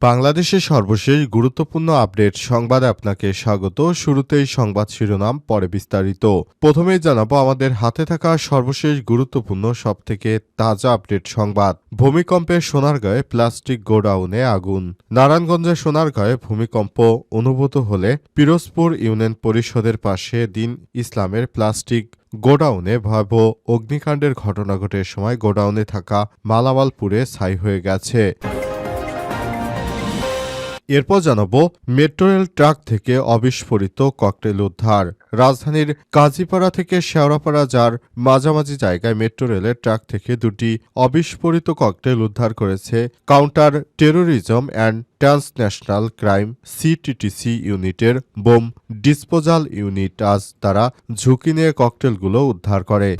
বাংলাদেশের সর্বশেষ গুরুত্বপূর্ণ আপডেট সংবাদে আপনাকে স্বাগত। শুরুতেই সংবাদ শিরোনাম, পরে বিস্তারিত। প্রথমেই জানাব আমাদের হাতে থাকা সর্বশেষ গুরুত্বপূর্ণ, সবথেকে তাজা আপডেট সংবাদ। ভূমিকম্পে সোনারগাঁয়ে প্লাস্টিক গোডাউনে আগুন। নারায়ণগঞ্জের সোনারগাঁয়ে ভূমিকম্প অনুভূত হলে পিরোজপুর ইউনিয়ন পরিষদের পাশে দিন ইসলামের প্লাস্টিক গোডাউনে ভয়াবহ অগ্নিকাণ্ডের ঘটনা ঘটে সময় গোডাউনে থাকা মালামাল পুড়ে ছাই হয়ে গেছে। এরপর জানাব মেট্রো রেল ট্রাক থেকে অবিস্ফোরিত ককটেল উদ্ধার। রাজধানীর কাজীপাড়া থেকে শেওড়াপাড়া যার মাঝামাঝি জায়গায় মেট্রো রেলের ট্রাক থেকে দুটি অবিস্ফোরিত ককটেল উদ্ধার করেছে counter terrorism and transnational crime CTTC ইউনিটের বোম ডিসপোজাল ইউনিট আজ তারা ঝুঁকি নিয়ে ককটেলগুলো উদ্ধার করে।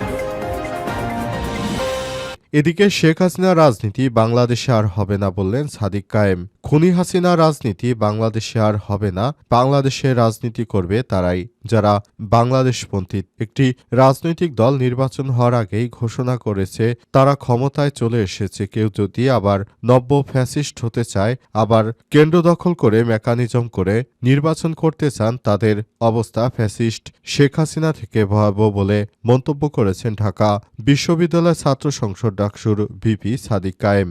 এদিকে শেখ হাসিনা রাজনীতি বাংলাদেশে আর হবে না বললেন সাদিক কায়েম। খুনি হাসিনা রাজনীতি বাংলাদেশে আর হবে না। বাংলাদেশে রাজনীতি করবে তারাই, যারা বাংলাদেশপন্থী। একটি রাজনৈতিক দল নির্বাচন হওয়ার আগেই ঘোষণা করেছে, তারা ক্ষমতায় চলে এসেছে। কেউ যদি আবার নব্য ফ্যাসিস্ট হতে চায়, আবার কেন্দ্র দখল করে মেকানিজম করে নির্বাচন করতে চান, তাদের অবস্থা ফ্যাসিস্ট শেখ হাসিনা থেকে ভয়াবহ বলে মন্তব্য করেছেন ঢাকা বিশ্ববিদ্যালয় ছাত্র সংসদ ডাকসুর ভিপি সাদিক কায়েম।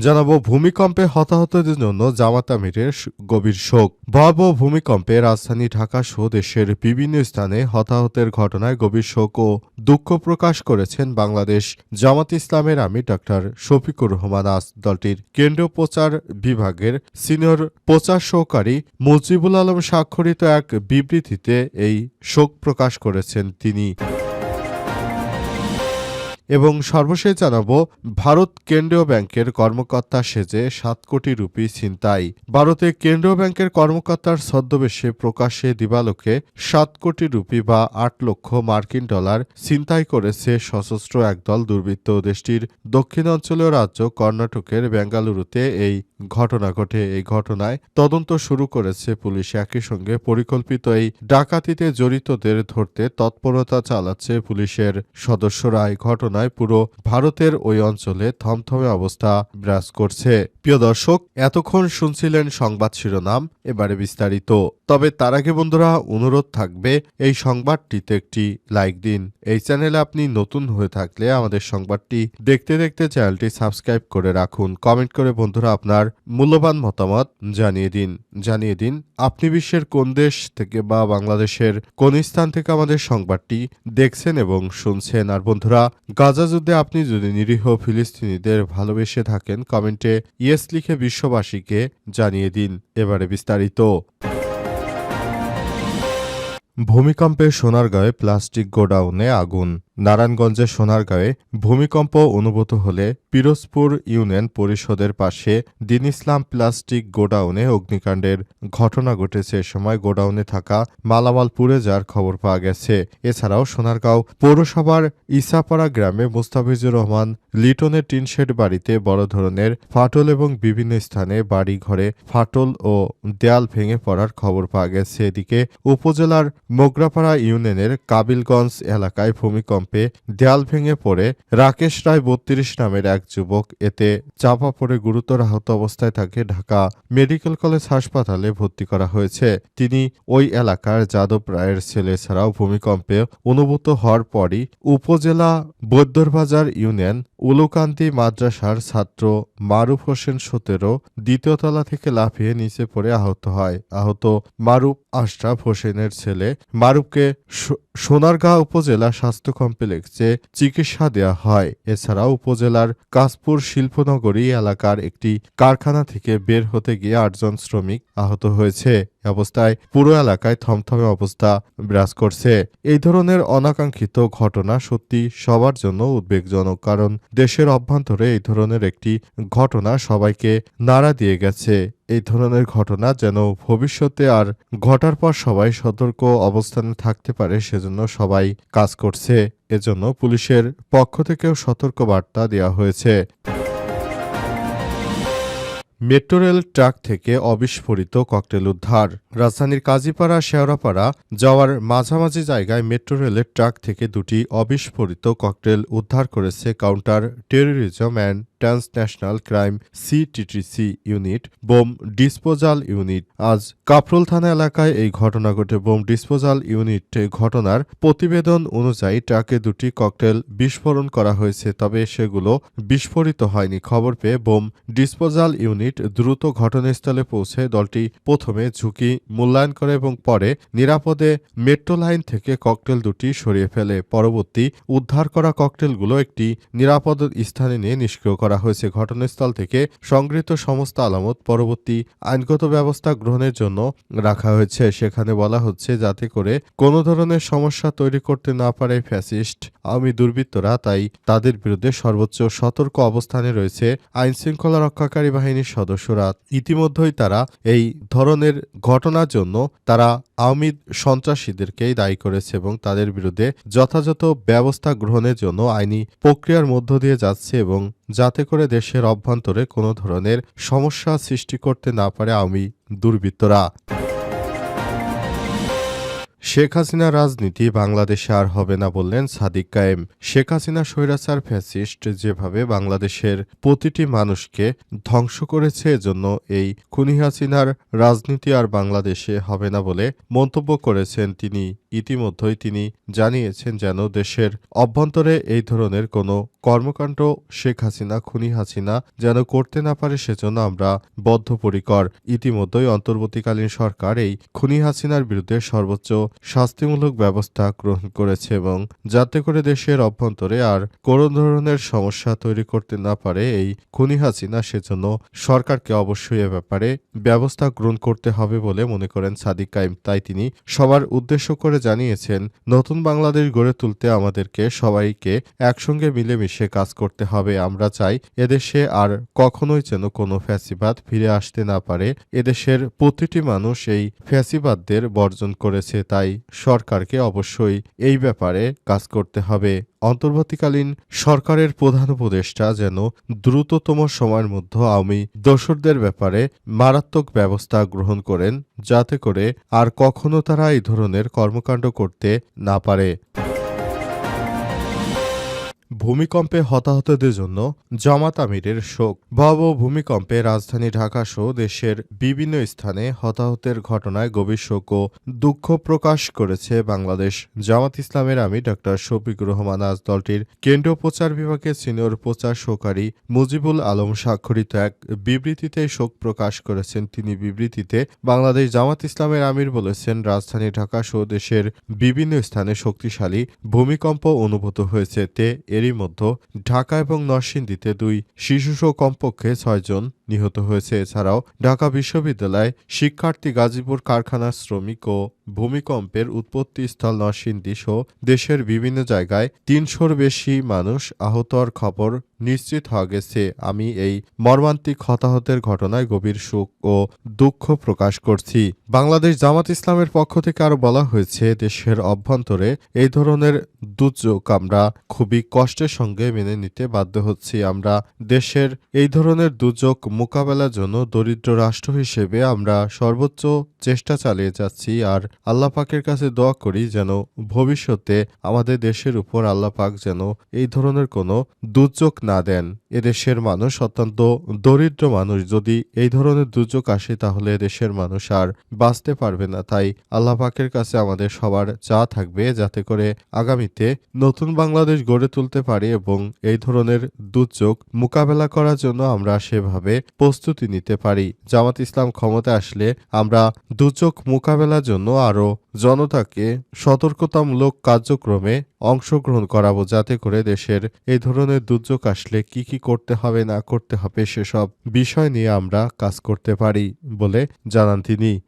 জানাব ভূমিকম্পে হতাহতদের জন্য জামাত আমিরের গভীর শোক। ভয়াবহ ভূমিকম্পে রাজধানী ঢাকা সহ দেশের বিভিন্ন স্থানে হতাহতের ঘটনায় গভীর শোক ও দুঃখ প্রকাশ করেছেন বাংলাদেশ জামাত ইসলামের আমির ডাক্তার শফিকুর রহমান আজ দলটির কেন্দ্রীয় প্রচার বিভাগের সিনিয়র প্রচার সহকারী মুজিবুল আলম স্বাক্ষরিত এক বিবৃতিতে এই শোক প্রকাশ করেছেন তিনি। এবং সর্বশেষ জানাব, ভারত কেন্দ্রীয় ব্যাংকের কর্মকর্তা সেজে সাত কোটি রুপি ছিনতাই। ভারতে কেন্দ্রীয় ব্যাংকের কর্মকর্তার ছদ্মবেশে প্রকাশ্যে দিবালোকে সাত কোটি রুপি বা আট লক্ষ মার্কিন ডলার ছিনতাই করেছে সশস্ত্র একদল দুর্বৃত্ত দেশটির দক্ষিণাঞ্চলীয় রাজ্য কর্ণাটকের বেঙ্গালুরুতে। এই ঘটনা ঘটে, এই ঘটনায় তদন্ত শুরু করেছে পুলিশ। একই সঙ্গে পরিকল্পিত এই ডাকাতিতে জড়িতদের ধরতে তৎপরতা চালাচ্ছে পুলিশের সদস্যরা। এই ঘটনায় পুরো ভারতের ওই অঞ্চলে থমথমে অবস্থা বিরাজ করছে। প্রিয় দর্শক, এতক্ষণ শুনছিলেন সংবাদ শিরোনাম, এবারে বিস্তারিত। তবে তার আগে বন্ধুরা, অনুরোধ থাকবে, এই সংবাদটিতে একটি লাইক দিন। এই চ্যানেলে আপনি নতুন হয়ে থাকলে আমাদের সংবাদটি দেখতে দেখতে চ্যানেলটি সাবস্ক্রাইব করে রাখুন। কমেন্ট করে বন্ধুরা আপনার মূল্যবান মতামত জানিয়ে দিন। জানিয়ে দিন, আপনি বিশ্বের কোন দেশ থেকে বা বাংলাদেশের কোন স্থান থেকে আমাদের সংবাদটি দেখছেন এবং শুনছেন। আর বন্ধুরা গাজা যুদ্ধে আপনি যদি নিরীহ ফিলিস্তিনিদের ভালোবেসে থাকেন, কমেন্টে ইয়েস লিখে বিশ্ববাসীকে জানিয়ে দিন। এবারে বিস্তারিত। ভূমিকম্পে সোনারগাঁয়ে প্লাস্টিক গোডাউনে আগুন। নারায়ণগঞ্জের সোনারগাঁয়ে ভূমিকম্প অনুভূত হলে পিরোজপুর ইউনিয়ন পরিষদের পাশে দিন ইসলাম প্লাস্টিক গোডাউনে অগ্নিকাণ্ডের ঘটনা ঘটেছে। এ সময় গোডাউনে থাকা মালামাল পুড়ে যাওয়ার খবর পাওয়া গেছে। এছাড়াও সোনারগাঁও পৌরসভার ইসাপাড়া গ্রামে মুস্তাফিজুর রহমান লিটনের টিনশেড বাড়িতে বড় ধরনের ফাটল এবং বিভিন্ন স্থানে বাড়ি ঘরে ফাটল ও দেয়াল ভেঙে পড়ার খবর পাওয়া গেছে। এদিকে উপজেলার মোগরাপাড়া ইউনিয়নের কাবিলগঞ্জ এলাকায় ভূমিকম্পে দেয়াল ভেঙে পড়ে রাকেশ রায় বত্রিশ নামের এক যুবক। এতে চাপা পড়ে গুরুতর আহত অবস্থায় তাকে ঢাকা মেডিকেল কলেজ হাসপাতালে ভর্তি করা হয়েছে। তিনি ওই এলাকার যাদব রায়ের ছেলে ছাড়াও ভূমিকম্পে অনুভূত হওয়ার পরই উপজেলা বৈদ্যরবাজার ইউনিয়ন উলুকান্তি মাদ্রাসার ছাত্র মারুফ হোসেন সতেরো দ্বিতীয় তলা থেকে লাফিয়ে নিচে পড়ে আহত হয়। আহত মারুফ আশরাফ হোসেনের ছেলে মারুফকে সোনারগাঁ উপজেলা স্বাস্থ্য কমপ্লেক্সে চিকিৎসা দেয়া হয়। এছাড়া উপজেলার কাশপুর শিল্পনগরী এলাকার একটি কারখানা থেকে বের হতে গিয়ে আটজন শ্রমিক আহত হয়েছে। অবস্থায় পুরো এলাকায় থমথমে অবস্থা বিরাজ করছে। এই ধরনের অনাকাঙ্ক্ষিত ঘটনা সত্যি সবার জন্য উদ্বেগজনক, কারণ দেশের অভ্যন্তরে এই ধরনের একটি ঘটনা সবাইকে নাড়া দিয়ে গেছে। এই ধরনের ঘটনা যেন ভবিষ্যতে আর ঘটার পর সবাই সতর্ক অবস্থানে থাকতে পারে, সেজন্য সবাই কাজ করছে। এজন্য পুলিশের পক্ষ থেকেও সতর্ক বার্তা দেওয়া হয়েছে। মেট্রো রেল ট্রাক থেকে অবিস্ফোরিত ককটেল উদ্ধার। রাজধানীর কাজীপাড়া, শেওড়াপাড়া যাওয়ার মাঝামাঝি জায়গায় মেট্রো রেলের ট্রাক থেকে দুটি অবিস্ফোরিত ককটেল উদ্ধার করেছে counter terrorism and transnational crime CTTC unit bomb disposal unit. আজ কাফরুল থানা এলাকায় এই ঘটনা ঘটে। বোম ডিসপোজাল ইউনিট ঘটনার প্রতিবেদন অনুযায়ী ট্রাকে দুটি ককটেল বিস্ফোরণ করা হয়েছে, তবে সেগুলো বিস্ফোরিত হয়নি। খবর পেয়ে বোম ডিসপোজাল ইউনিট দ্রুত ঘটনাস্থলে পৌঁছে দলটি প্রথমে ঝুঁকি মূল্যায়ন করে এবং পরে নিরাপদে মেট্রো লাইন থেকে ককটেল দুটি সরিয়ে ফেলে। পরবর্তী উদ্ধার করা ককটেলগুলো একটি নিরাপদ স্থানে নিয়ে নিষ্ক্রিয় করা হয়েছে ঘটনাস্থল থেকে সংগৃহীত সমস্ত আলামত পরবর্তী আইনগত ব্যবস্থা গ্রহণের জন্য রাখা হয়েছে। সেখানে বলা হচ্ছে, যাতে করে কোনো ধরনের সমস্যা তৈরি করতে না পারে ফ্যাসিস্ট আওয়ামী দুর্বৃত্তরা, তাই তাদের বিরুদ্ধে সর্বোচ্চ সতর্ক অবস্থানে রয়েছে আইন শৃঙ্খলা রক্ষাকারী বাহিনীর সদস্যরা। ইতিমধ্যেই তারা এই ধরনের ঘটনার জন্য তারা আওয়ামী সন্ত্রাসীদেরকেই দায়ী করেছে এবং তাদের বিরুদ্ধে যথাযথ ব্যবস্থা গ্রহণের জন্য আইনি প্রক্রিয়ার মধ্য দিয়ে যাচ্ছে এবং যাতে করে দেশের অভ্যন্তরে কোনো ধরনের সমস্যা সৃষ্টি করতে না পারে আওয়ামী দুর্বৃত্তরা। শেখ হাসিনা রাজনীতি বাংলাদেশে আর হবে না বললেন সাদিক কায়েম। শেখ হাসিনা স্বৈরাচার ফ্যাসিস্ট যেভাবে বাংলাদেশের প্রতিটি মানুষকে ধ্বংস করেছে, এজন্য এই খুনি হাসিনার রাজনীতি আর বাংলাদেশে হবে না বলে মন্তব্য করেছেন তিনি। ইতিমধ্যেই তিনি জানিয়েছেন যেন দেশের অভ্যন্তরে এই ধরনের কোনো কর্মকাণ্ড শেখ হাসিনা, খুনি হাসিনা যেন করতে না পারে, সেজন্য আমরা বদ্ধপরিকর। ইতিমধ্যেই অন্তর্বর্তীকালীন সরকার এই খুনি হাসিনার বিরুদ্ধে সর্বোচ্চ শাস্তিমূলক ব্যবস্থা গ্রহণ করেছে এবং যাতে করে দেশের অভ্যন্তরে আর কোনো ধরনের সমস্যা তৈরি করতে না পারে এই খুনি হাসিনা, সেজন্য সরকারকে অবশ্যই এ ব্যাপারে ব্যবস্থা গ্রহণ করতে হবে বলে মনে করেন সাদিক কাইম তাই তিনি সবার উদ্দেশ্য করে জানিয়েছেন, নতুন বাংলাদেশ গড়ে তুলতে আমাদেরকে সবাইকে একসঙ্গে মিলেমিশে কাজ করতে হবে। আমরা চাই এদেশে আর কখনোই যেন কোনো ফ্যাসিবাদ ফিরে আসতে না পারে। এদেশের প্রতিটি মানুষ এই ফ্যাসিবাদদের বর্জন করেছে। তাই সরকারকে অবশ্যই এই ব্যাপারে কাজ করতে হবে। অন্তর্বর্তীকালীন সরকারের প্রধান উপদেষ্টা যেন দ্রুততম সময়ের মধ্যে আমি দোসরদের ব্যাপারে মারাত্মক ব্যবস্থা গ্রহণ করেন, যাতে করে আর কখনো তারা এই ধরনের কর্মকাণ্ড করতে না পারে। ভূমিকম্পে হতাহতদের জন্য জামাত আমিরের শোক। ভয়াবহ ভূমিকম্পে রাজধানী ঢাকা সহ দেশের বিভিন্ন স্থানে হতাহতের ঘটনায় গভীর শোক ও দুঃখ প্রকাশ করেছে বাংলাদেশ। জামাত ইসলামের আমির ডক্টর শফিকুর রহমান আজ দলটির কেন্দ্রীয় প্রচার বিভাগের সিনিয়র প্রচার সহকারী মুজিবুল আলম স্বাক্ষরিত এক বিবৃতিতে শোক প্রকাশ করেছেন। তিনি বিবৃতিতে, বাংলাদেশ জামাত ইসলামের আমির বলেছেন, রাজধানী ঢাকা সহ দেশের বিভিন্ন স্থানে শক্তিশালী ভূমিকম্প অনুভূত হয়েছে। তে এরই মধ্যে ঢাকা এবং নরসিংদীতে দুই শিশুসহ কমপক্ষে ছয়জন নিহত হয়েছে। এছাড়াও ঢাকা বিশ্ববিদ্যালয়ে শিক্ষার্থী গাজীপুর কারখানার শ্রমিক ও ভূমিকম্পের উৎপত্তিস্থল নরসিংদী সহ দেশের বিভিন্ন জায়গায় তিনশোর বেশি মানুষ আহত হওয়ার খবর নিশ্চিত হওয়া গেছে। আমি এই মর্মান্তিক হতাহতের ঘটনায় গভীর শোক ও দুঃখ প্রকাশ করছি। বাংলাদেশ জামাত ইসলামের পক্ষ থেকে আরও বলা হয়েছে, দেশের অভ্যন্তরে এই ধরনের দুর্যোগ আমরা খুবই কষ্টের সঙ্গে মেনে নিতে বাধ্য হচ্ছি। আমরা দেশের এই ধরনের দুর্যোগ মোকাবেলার জন্য দরিদ্র রাষ্ট্র হিসেবে আমরা সর্বোচ্চ চেষ্টা চালিয়ে যাচ্ছি আর আল্লাহ পাকের কাছে দোয়া করি যেন ভবিষ্যতে আমাদের দেশের উপর আল্লাহ পাক যেন এই ধরনের কোনো দুর্যোগ না দেন। এদেশের মানুষ অত্যন্ত দরিদ্র মানুষ। যদি এই ধরনের দুর্যোগ আসে, তাহলে দেশের মানুষ আর বাঁচতে পারবে না। তাই আল্লাহ পাকের কাছে আমাদের সবার চা থাকবে, যাতে করে আগামীতে নতুন বাংলাদেশ গড়ে তুলতে পারি এবং এই ধরনের দুর্যোগ মোকাবেলা করার জন্য আমরা সেভাবে প্রস্তুতি নিতে পারি। জামাত ইসলাম ক্ষমতা আসলে আমরা দুর্যোগ মোকাবেলার জন্য আরও জনতাকে সতর্কতামূলক কার্যক্রমে অংশগ্রহণ করাবো যাতে করে দেশের এ ধরনের দুর্যোগ আসলে কি কি করতে হবে, না করতে হবে, সেসব বিষয় নিয়ে আমরা কাজ করতে পারি বলে জানান তিনি।